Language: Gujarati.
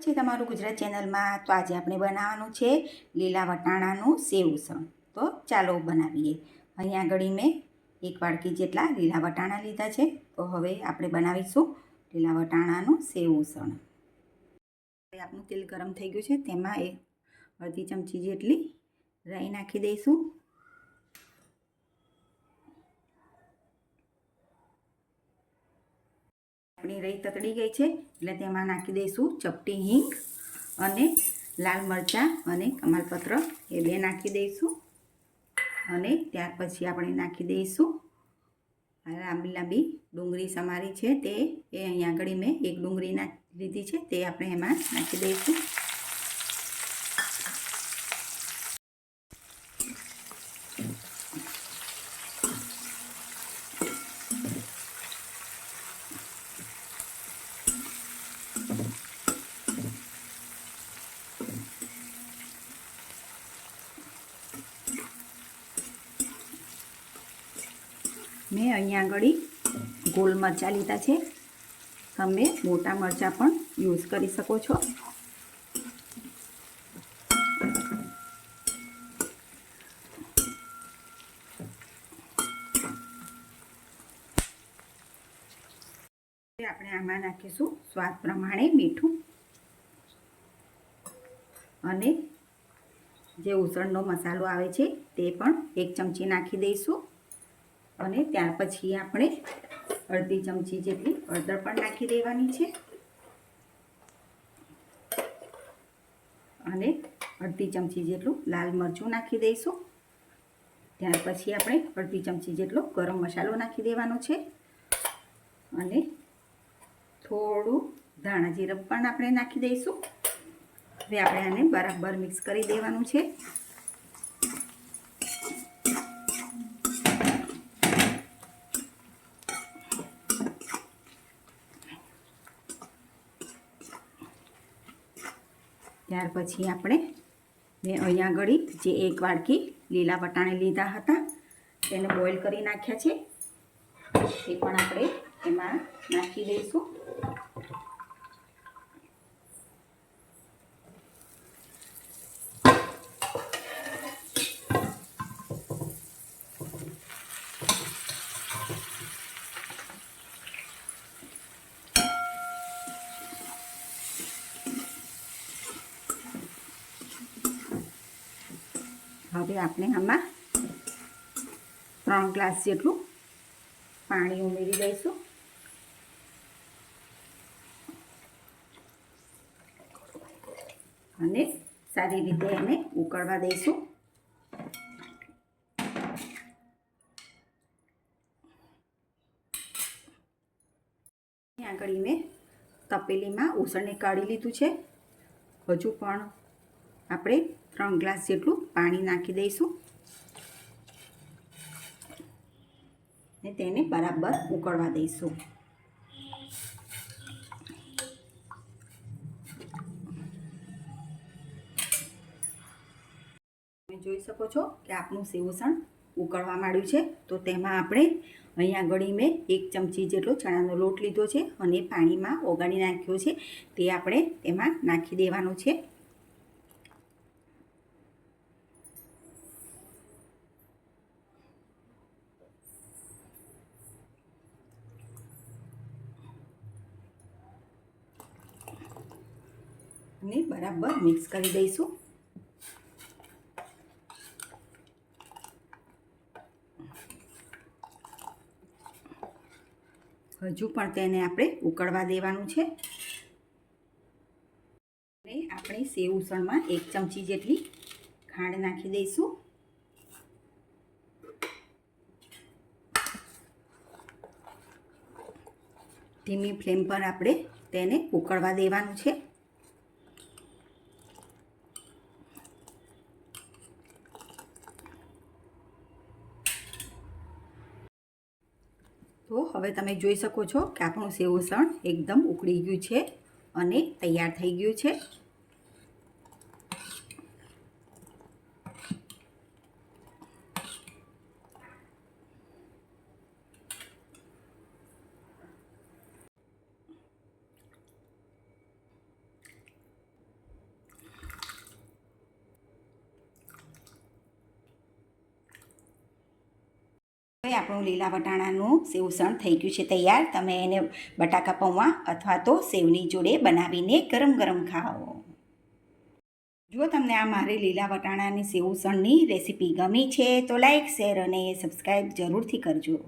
છે તમારું ગુજરાત ચેનલમાં. તો આજે આપણે બનાવવાનું છે લીલા વટાણાનું સેવ ઉસળ તો ચાલો બનાવીએ. અહીંયા આગળ મેં એક વાડકી જેટલા લીલા વટાણા લીધા છે. તો હવે આપણે બનાવીશું લીલા વટાણાનું સેવ ઉસળ હવે આપણું તેલ ગરમ થઈ ગયું છે. તેમાં એક અડધી ચમચી જેટલી રાઈ નાખી દઈશું. આપણી રહી તતડી ગઈ છે, એટલે તેમાં નાખી દઈશું ચપટી હિંગ અને લાલ મરચાં અને કમાલપત્ર, એ બે નાખી દઈશું. અને ત્યાર પછી આપણે નાખી દઈશું લાંબી લાંબી ડુંગળી સમારી છે, તે એ અહીંયા આગળ મેં એક ડુંગળી લીધી છે, તે આપણે એમાં નાખી દઈશું. મેં અહીંયા આગળ ગોલ મરચાં લીધા છે. તમે મોટા મરચાં પણ યુઝ કરી શકો છો. આપણે આમાં નાખીશું સ્વાદ પ્રમાણે મીઠું. અને જે ઉસળનો મસાલો આવે છે તે પણ એક ચમચી નાખી દઈશું. અને ત્યાર પછી આપણે અડધી ચમચી જેટલી હળદર પણ નાખી દેવાની છે. અને અડધી ચમચી જેટલું લાલ મરચું નાખી દઈશું. ત્યાર પછી આપણે અડધી ચમચી જેટલો ગરમ મસાલો નાખી દેવાનો છે. અને થોડું ધાણા જીરપ પણ આપણે નાખી દઈશું. હવે આપણે આને બરાબર મિક્સ કરી દેવાનું છે. ત્યાર પછી આપણે મેં અહીંયા આગળ જે એક વાડકી લીલા વટાણે લીધા હતા, તેને બોઇલ કરી નાખ્યા છે. એ પણ આપણે એમાં નાખી દઈશું. હવે આપણે આમાં ત્રણ ગ્લાસ જેટલું પાણી ઉમેરી દઈશું અને સારી રીતે એને ઉકળવા દઈશું. આગળ મેં તપેલીમાં ઉસળને કાઢી લીધું છે. હજુ પણ આપણે ત્રણ ગ્લાસ જેટલું પાણી નાખી દઈશું. ને તેને બરાબર ઉકળવા દઈશું. તમે જોઈ શકો છો કે આપણું સેવસણ ઉકળવા માંડ્યું છે. તો તેમાં આપણે અહીંયા આગળ મેં એક ચમચી જેટલો ચણાનો લોટ લીધો છે અને પાણીમાં ઓગાળી નાખ્યો છે. તે આપણે તેમાં નાખી દેવાનો છે. અને બરાબર મિક્સ કરી દઈશું. હજુ પણ તેને આપણે ઉકળવા દેવાનું છે. આપણે સેવ ઉસળમાં એક ચમચી જેટલી ખાંડ નાખી દઈશું. ધીમી ફ્લેમ પર આપણે તેને ઉકળવા દેવાનું છે. તો હવે તમે જોઈ શકો છો કે આપણું સેવસણ એકદમ ઉકળી ગયું છે અને તૈયાર થઈ ગયું છે. હવે આપણું લીલા વટાણાનું સેવસણ થઈ ગયું છે તૈયાર. તમે એને બટાકા પૌવા અથવા તો સેવની જોડે બનાવીને ગરમ ગરમ ખાઓ. જો તમને આ મારી લીલા વટાણાની સેવસણની રેસીપી ગમી છે તો લાઈક, શેર અને સબસ્ક્રાઈબ જરૂરથી કરજો.